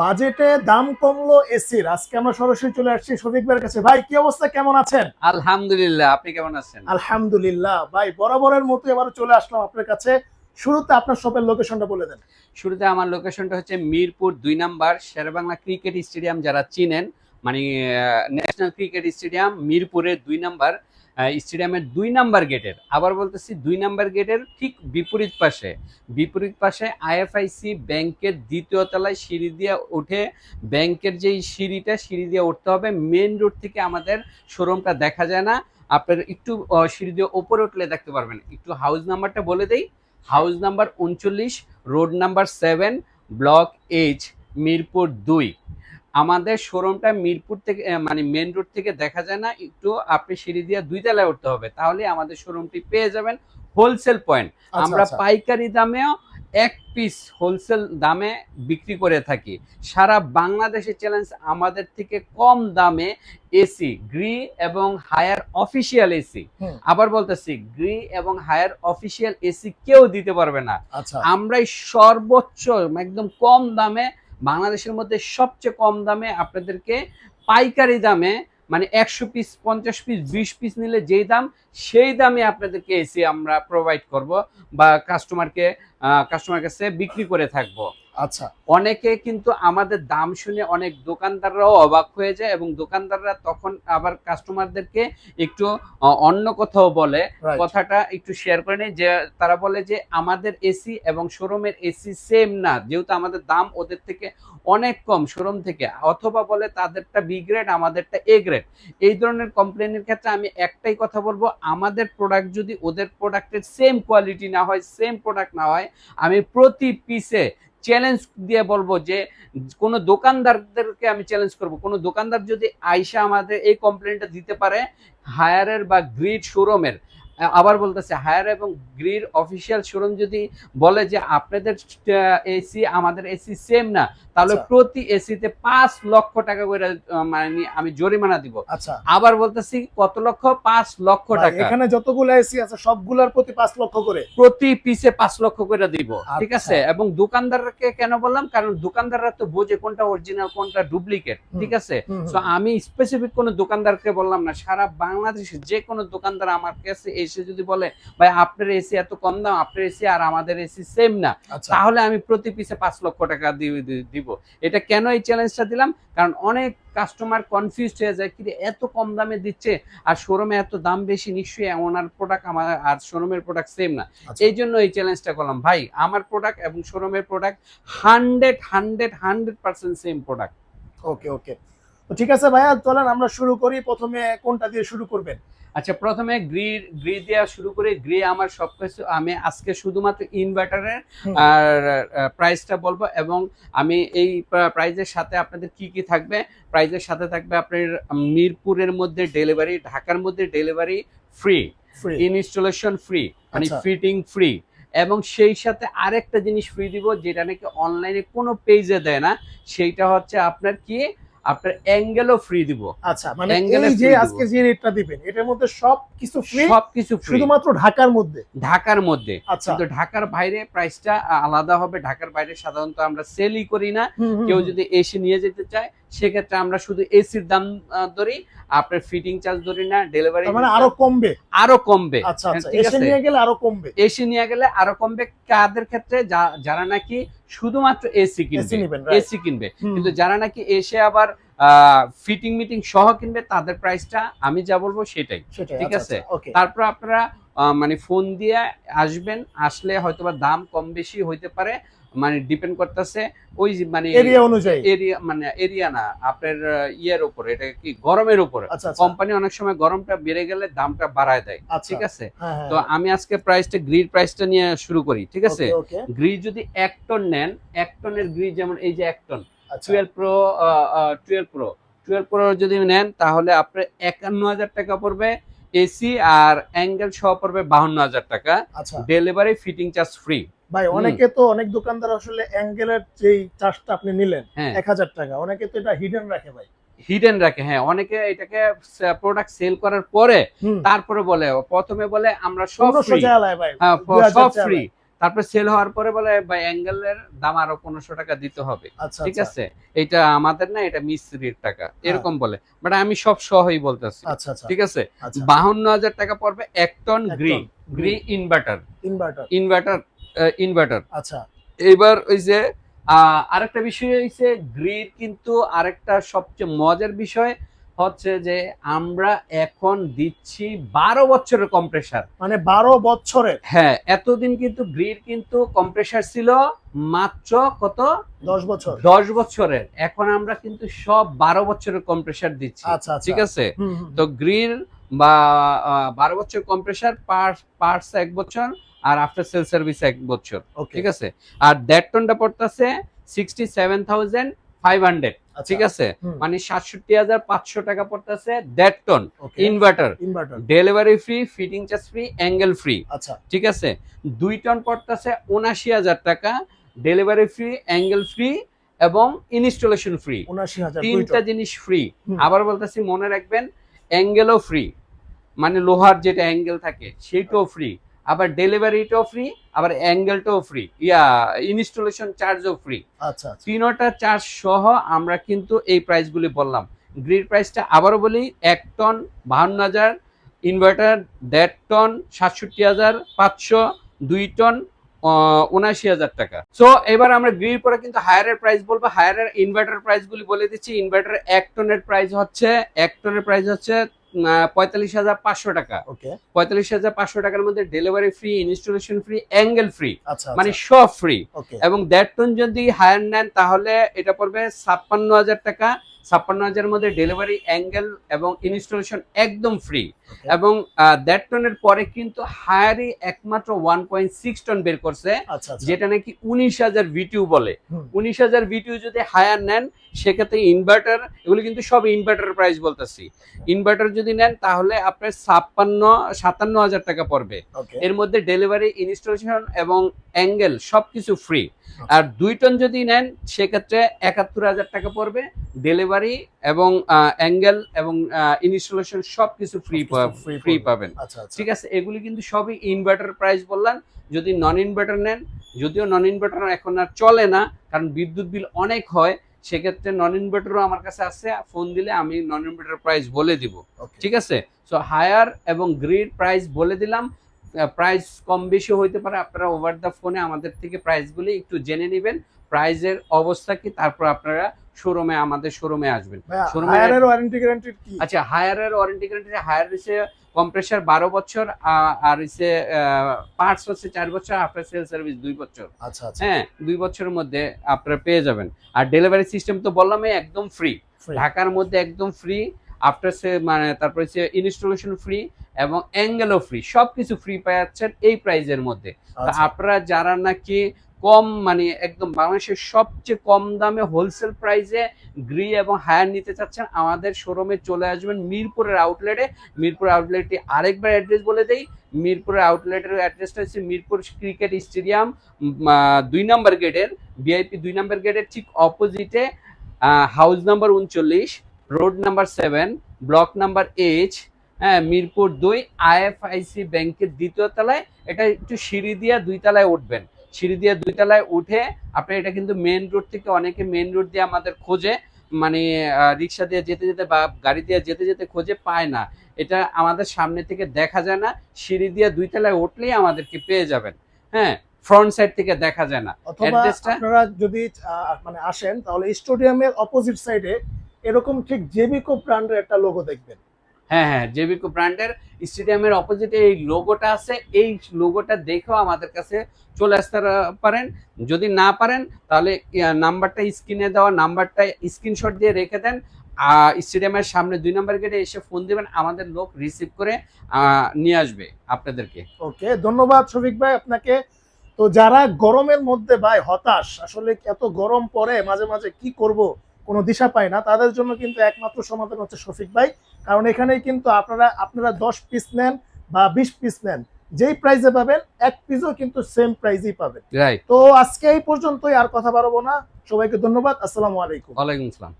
বাজেটে দাম কমলো এসির আজকে আমরা সরাসরি চলে আসছি শফিক ভাইয়ের কাছে। ভাই কি অবস্থা? কেমন আছেন? আলহামদুলিল্লাহ আপনি কেমন আছেন? আলহামদুলিল্লাহ। ভাই বরাবরের মতো এবার চলে আসলাম আপনার কাছে। শুরুতে আপনার শপের লোকেশনটা বলে দেন। শুরুতে আমার লোকেশনটা হচ্ছে মিরপুর দুই নাম্বার শেরবাংলা ক্রিকেট স্টেডিয়াম যারা চিনেন মানে ন্যাশনাল ক্রিকেট স্টেডিয়াম মিরপুরের দুই নাম্বার স্টেডিয়ামের দুই নাম্বার গেটের। আবার বলতেছি, দুই নাম্বার গেটের ঠিক বিপরীত পাশে। বিপরীত পাশে আইএফআইসি ব্যাংকের দ্বিতীয় তলায় সিঁড়ি দিয়ে উঠে ব্যাংকের যেই সিঁড়িটা, সিঁড়ি দিয়ে উঠতে হবে। মেন রোড থেকে আমাদের শোরুমটা দেখা যায় না। আপনার একটু সিঁড়ি দিয়ে ওপরে উঠলে দেখতে পারবেন। একটু হাউস নাম্বারটা বলে দেই। হাউস নাম্বার উনচল্লিশ road number seven block H Mirpur দুই। আমাদের শোরুমটা মিরপুর থেকে মানে মেন রোড থেকে দেখা যায় না একটু আপনি সিঁড়ি দিয়ে দুই তলায় উঠতে হবে তাহলে আমাদের শোরুমটি পেয়ে যাবেন হোলসেল পয়েন্ট আচ্ছা, আমরা আচ্ছা। পাইকারি দামেও এক পিস হোলসেল দামে বিক্রি করে থাকি। সারা বাংলাদেশে চ্যালেঞ্জ আমাদের থেকে কম দামে এসি গ্রি এবং হায়ার অফিসিয়াল এসি আবার বলতেছি গ্রি এবং হায়ার অফিসিয়াল এসি কেউ দিতে পারবে না। আচ্ছা। আমরাই সর্বোচ্চ একদম কম দামে বাংলাদেশের মধ্যে সবচেয়ে কম দামে আপনাদেরকে পাইকারি দামে মানে একশো পিস পঞ্চাশ পিস বিশ পিস নিলে যেই দাম, সেই দামে আপনাদেরকে এসি আমরা প্রোভাইড করব বা কাস্টমারকে কাস্টমার কাছে বিক্রি করে থাকব। আচ্ছা। অনেকে কিন্তু আমাদের দাম শুনে অনেক দোকানদাররাও অবাক হয়ে যায় এবং দোকানদাররা তখন আবার কাস্টমারদেরকে একটু অন্য কথাও বলে। কথাটা একটু শেয়ার করে নেই যে তারা বলে যে আমাদের এসি এবং শোরুমের এসি সেম না। যেহেতু আমাদের দাম ওদের থেকে অনেক কম শোরুম থেকে। অথবা বলে তাদেরটা বি গ্রেড আমাদেরটা এ গ্রেড এই ধরনের কমপ্লেনের ক্ষেত্রে আমি একটাই কথা বলব আমাদের প্রোডাক্ট যদি ওদের প্রোডাক্টের সেম কোয়ালিটি না হয় সেম প্রোডাক্ট না হয় আমি প্রতি পিসে চ্যালেঞ্জ দিয়ে বলব যে, কোনো দোকানদারদেরকে আমি চ্যালেঞ্জ করব। কোনো দোকানদার যদি আইসা আমাদের এই কমপ্লেনটা দিতে পারে হায়ারের বা গ্রিড শোরুমের আবার বলতেছে হায়ার এবং গ্রিড অফিসিয়াল শোরুম যদি বলে যে আপনাদের এসি আমাদের এসি সেম না তাহলে আচ্ছা। প্রতি এসিতে পাঁচ লক্ষ টাকা করে মানে আমি জরিমানা দিব। আচ্ছা। আবার বলতেছি কত লক্ষ? পাঁচ লক্ষ টাকা। এখানে যতগুলো এসি আছে সবগুলার প্রতি পাঁচ লক্ষ করে? প্রতি পিসে পাঁচ লক্ষ করে দিব ঠিক আচ্ছা। আছে? এবং দোকানদারকে কেন বললাম? কারণ দোকানদাররা তো বোঝে কোনটা অরিজিনাল কোনটা ডুপ্লিকেট ঠিক আছে? তো আমি স্পেসিফিক কোনো দোকানদারকে বললাম না সারা বাংলাদেশে যে কোনো দোকানদার আমার কাছে এসে যদি বলে ভাই আপনার এসি এত কম দাম আপনার এসি আর আমাদের এসি সেম না। আচ্ছা। তাহলে আমি প্রতি পিসে পাঁচ লক্ষ টাকা দিব। এটা কেন এই চ্যালেঞ্জটা দিলাম? কারণ অনেক কাস্টমার কনফিউজ হয়ে যায় কি এত কম দামে দিচ্ছে আর শোরুমে এত দাম বেশি নিশ্চয়ই ওনার প্রোডাক্ট আমার আর শোরুমের প্রোডাক্ট সেম না। আচ্ছা। এই জন্য এই চ্যালেঞ্জটা করলাম ভাই আমার প্রোডাক্ট এবং শোরুমের product hundred hundred hundred percent same product okay okay ঠিক আছে ভাইয়া চলেন আমরা শুরু করি। প্রথমে কোনটা দিয়ে শুরু করবেন? আচ্ছা প্রথমে গ্রি গ্রি দেওয়া শুরু করে। গ্রি আমার সব কিছু আমি আজকে শুধুমাত্র ইনভার্টারের আর প্রাইসটা বলব এবং আমি এই প্রাইজের সাথে আপনাদের কি কি থাকবে? প্রাইজের সাথে থাকবে আপনার মিরপুরের মধ্যে ডেলিভারি ঢাকার মধ্যে ডেলিভারি ফ্রি ইনস্টলেশন ফ্রি মানে আচ্ছা। ফিটিং ফ্রি এবং সেই সাথে আরেকটা জিনিস ফ্রি দিব যেটা নাকি অনলাইনে কোনো পেজে দেয় না সেইটা হচ্ছে আপনার কি? আপনার অ্যাঙ্গেলও ফ্রি দিব। আচ্ছা মানে এই যে আজকে যে রেটটা দিবেন এটার মধ্যে সব কিছু ফ্রি সবকিছু ফ্রি শুধুমাত্র ঢাকার মধ্যে? ঢাকার মধ্যে। আচ্ছা। কিন্তু ঢাকার বাইরে প্রাইসটা আলাদা হবে। ঢাকার বাইরে সাধারণত আমরা সেলই করি না। কেউ যদি এসে নিয়ে যেতে চায় সেক্ষেত্রে আমরা শুধু এসির দাম ধরি আপনার ফিটিং চার্জ ধরি না ডেলিভারি মানে আরও কমবে। আরও কমবে। আচ্ছা আচ্ছা ঠিক এসে আছে? নিয়ে গেলে আরও কমবে। এসি নিয়ে গেলে আরও কমবে। কাদের ক্ষেত্রে? যারা নাকি শুধুমাত্র এসি কিনবে। এসি কিনবে। কিন্তু যারা নাকি এসে আবার ফিটিং মিটিং সহ কিনবে তাদের প্রাইসটা আমি যা বলব সেটাই। ঠিক আচ্ছা, আছে। তারপর আপনারা মানে ফোন দিয়ে আসবেন আসলে হয়তোবা দাম কম বেশি হইতে পারে। মানে ডিপেন্ড করতেছে ওই মানে এরিয়া অনুযায়ী। এরিয়া মানে এরিয়া না আপনার ইয়ের উপরে এটা কি গরমের উপরে। আচ্ছা আচ্ছা। কোম্পানি অনেক সময় গরমটা বেড়ে গেলে দামটা বাড়ায় দেয় আচ্ছা। ঠিক আছে? হ্যাঁ, হ্যাঁ, তো আমি আজকে প্রাইসটা গ্রির প্রাইসটা নিয়ে শুরু করি ঠিক আছে? ওকে যদি এক টন নেন এক টনের গ্রি যেমন এই যে এক টন আচ্ছা। Twelve pro twelve pro twelve pro যদি নেন তাহলে আপনার একান্ন হাজার টাকা পড়বে এসি আর অ্যাঙ্গেল সহ পড়বে বাহান্ন হাজার টাকা। আচ্ছা। ডেলিভারি ফিটিং চার্জ ফ্রি ভাই অনেকে তো অনেক দোকানদার আসলে অ্যাঙ্গেলের যেই চার্জটা আপনি নিলেন হ্যাঁ। এক হাজার টাকা অনেকে তো এটা হিডেন রাখে ভাই। হিডেন রাখে হ্যাঁ অনেকে এটাকে প্রোডাক্ট সেল করার পরে তারপরে বলে প্রথমে বলে আমরা সব ফ্রি হ্যাঁ সব ফ্রি তারপরে সেল হওয়ার পরে বলে ভাই অ্যাঙ্গেলের দাম আরও পনেরোশো টাকা দিতে হবে। আচ্ছা ঠিক আচ্ছা আছে? এটা আমাদের না এটা মিস্ত্রির টাকা এরকম বলে। বাট আমি সব সহই বলতেছি। আচ্ছা ঠিক আছে? বাহান্ন হাজার টাকা পড়বে এক ton Gree Gree inverter inverter inverter inverter আচ্ছা। এবার ওই যে আরেকটা বিষয় হয়েছে গ্রিড কিন্তু আরেকটা সবচেয়ে মজার বিষয় হচ্ছে যে আমরা এখন দিচ্ছি বারো বছরের কম্প্রেসার মানে বারো বছরের? হ্যাঁ এতদিন কিন্তু গ্রিড কিন্তু কম্প্রেসার ছিল মাত্র কত? দশ বছর। দশ বছরের। এখন আমরা কিন্তু সব বারো বছরের কম্প্রেসার দিচ্ছি। আচ্ছা আচ্ছা। ঠিক আছে? তো গ্রিল বা বারো বছর কম্প্রেসার পার্টস এক বছর আর আফটার সেল সার্ভিস এক বছর। ঠিক আছে? আর দেড় টনটা পড়তেছে sixty seven thousand five hundred ঠিক আছে? মানে সাতষট্টি হাজার পাঁচশো টাকা পড়তেছে দেড় ton inverter inverter delivery free fitting charge free angle free আচ্ছা। ঠিক আছে? দুই টন পড়তেছে উনাশি হাজার টাকা। ডেলিভারি ফ্রি অ্যাঙ্গেল ফ্রি এবং ইনস্টলেশন ফ্রি তিনটা জিনিস ফ্রি আবার বলতেছি মনে রাখবেন অ্যাঙ্গেলও ফ্রি মানে লোহার যেটা অ্যাঙ্গেল থাকে সেটাও ফ্রি আবার ডেলিভারিটাও ফ্রি আবার অ্যাঙ্গেলটাও ফ্রি ইয়া ইনস্টলেশন চার্জও ফ্রি আচ্ছা আচ্ছা। তিনোটা চার্জ সহ আমরা কিন্তু এই প্রাইসগুলি বললাম। গ্রিড প্রাইসটা আবারও বলি এক টন বাহান্ন হাজার ইনভার্টার দেড় টন সাতষট্টি হাজার পাঁচশো দুই টন উনাশি হাজার টাকা। সো এবার আমরা গ্রিড পরে কিন্তু হায়ারের প্রাইস বলব। হায়ারের ইনভার্টার প্রাইসগুলি বলে দিচ্ছি। ইনভার্টার এক টনের প্রাইস হচ্ছে এক টনের প্রাইস হচ্ছে পঁয়তাল্লিশ হাজার পাঁচশো টাকা। ওকে পঁয়তাল্লিশ হাজার পাঁচশো টাকার মধ্যে delivery free installation free angle free মানে সব ফ্রি ওকে এবং দেড় টন যদি হায়ার নেন তাহলে এটা পড়বে ছাপ্পান্ন হাজার টাকা। ছাপ্পান্ন হাজারের মধ্যে ডেলিভারি অ্যাঙ্গেল এবং ইনস্টলেশন একদম ফ্রি এবং দেড় টনের পরে কিন্তু হায়ারই একমাত্র ওয়ান পয়েন্ট সিক্স টন বের করছে আচ্ছা আচ্ছা। যেটা নাকি উনিশ হাজার ভিটিউ বলে। উনিশ হাজার ভিটিউ যদি হায়ার নেন সেক্ষেত্রে ইনভার্টার এগুলো কিন্তু সব ইনভার্টার প্রাইস বলতেছি। ইনভার্টার যদি নেন তাহলে আপনার ছাপ্পান্ন সাতান্ন হাজার টাকা পড়বে। এর মধ্যে ডেলিভারি ইনস্টলেশন এবং অ্যাঙ্গেল সবকিছু ফ্রি আর দুই টন যদি নেন সেক্ষেত্রে একাত্তর হাজার টাকা পড়বে। ডেলিভারি এবং অ্যাঙ্গেল এবং ইনস্টলেশন সবকিছু ফ্রি ফ্রি পাবেন। আচ্ছা আচ্ছা। ঠিক আছে? এগুলি কিন্তু সবই ইনভার্টার প্রাইস বললাম। যদি নন ইনভার্টার নেন যদিও নন ইনভার্টার এখন আর চলে না কারণ বিদ্যুৎ বিল অনেক হয় সেক্ষেত্রে নন ইনভার্টারও আমার কাছে আছে। ফোন দিলে আমি নন ইনভার্টার প্রাইস বলে দিব। ঠিক আছে? সো হায়ার এবং গ্রিড প্রাইস বলে দিলাম। প্রাইস কম বেশি হইতে পারে। আপনারা ওভার দ্য ফোনে আমাদের থেকে প্রাইসগুলি একটু জেনে নেবেন। প্রাইজের অবস্থা কি? তারপর আপনারা শোরুমে আমাদের শোরুমে আসবেন। এর- হায়ারের ওয়ারেন্টি গ্যারান্টি কি? আচ্ছা হায়ারের ওয়ারেন্টি গ্যারান্টি হায়ার হচ্ছে কম্প্রেসার বারো বছর আর হচ্ছে পার্টস হচ্ছে চার বছর আফটার সেল সার্ভিস দুই বছর। আচ্ছা আচ্ছা। হ্যাঁ দুই বছরের মধ্যে আপনারা পেয়ে যাবেন। আর ডেলিভারি সিস্টেম তো বললামই একদম ফ্রি ঢাকার মধ্যে একদম ফ্রি আফটার সে মানে তারপরে হচ্ছে ইনস্টলেশন ফ্রি এবং অ্যাঙ্গেলও ফ্রি সবকিছু ফ্রি পেয়ে যাচ্ছেন এই প্রাইজের মধ্যে। তা আচ্ছা। আপনারা যারা নাকি কম মানে একদম বাংলাদেশের সবচেয়ে কম দামে হোলসেল প্রাইসে গ্রি এবং হায়ার নিতে চাচ্ছেন আমাদের শোরুমে চলে আসবেন মিরপুরের আউটলেটে মিরপুর আউটলেটটি আরেকবার অ্যাড্রেস বলে দেই মিরপুরের আউটলেটের অ্যাড্রেসটা হচ্ছে মিরপুর ক্রিকেট স্টেডিয়াম দুই নম্বর গেটের ভিআইপি দুই নম্বর গেটের ঠিক অপোজিটে হাউস নাম্বার উনচল্লিশ road number seven block number H হ্যাঁ মিরপুর দুই আইএফআইসি ব্যাংকের দ্বিতীয় তলায়। এটা একটু সিঁড়ি দিয়ে দুই তলায় উঠবেন। সিঁড়ি দিয়ে দুই তলায় উঠে আপনি এটা কিন্তু মেন রোড থেকে অনেকে মেন রোড দিয়ে আমাদের খোঁজে মানে রিক্সা দিয়ে যেতে যেতে বা গাড়ি দিয়ে যেতে যেতে খোঁজে পায় না। এটা আমাদের সামনে থেকে দেখা যায় না। সিঁড়ি দিয়ে দুই তলায় উঠলেই আমাদেরকে পেয়ে যাবেন। হ্যাঁ ফ্রন্ট সাইড থেকে দেখা যায় না। আপনারা যদি মানে আসেন তাহলে স্টেডিয়ামের অপোজিট সাইডে এরকম ঠিক জেবিকো ব্র্যান্ডের একটা লোগো দেখবেন। হ্যাঁ হ্যাঁ জেবিকো ব্র্যান্ডের স্টেডিয়ামের অপোজিটে এই লোগোটা আছে। এই লোগোটা দেখেও আমাদের কাছে চলে আসতে পারেন। যদি না পারেন, তাহলে নাম্বারটা স্ক্রিনে দেওয়া নাম্বারটা স্ক্রিনশট দিয়ে রেখে দেন। স্টেডিয়ামের সামনে দুই নম্বর গেটে এসে ফোন দিবেন, আমাদের লোক রিসিভ করে নিয়ে আসবে আপনাদেরকে। ওকে, ধন্যবাদ শফিক ভাই আপনাকে। তো যারা গরমের মধ্যে ভাই হতাশ, আসলে এত গরম পড়ে, মাঝে মাঝে কি করব, কোনো দিশা পায় না, তাদের জন্য কিন্তু একমাত্র সমাধান হচ্ছে শফিক ভাই। কারণ এখানে কিন্তু আপনারা আপনারা দশ পিস নেন বা বিশ পিস নেন যেই প্রাইজে পাবেন এক পিসও কিন্তু সেম প্রাইজেই পাবেন। তো আজকে এই পর্যন্তই আর কথা বাড়াবো না। সবাইকে ধন্যবাদ আসসালামু আলাইকুম। ওয়ালাইকুম আসসালাম।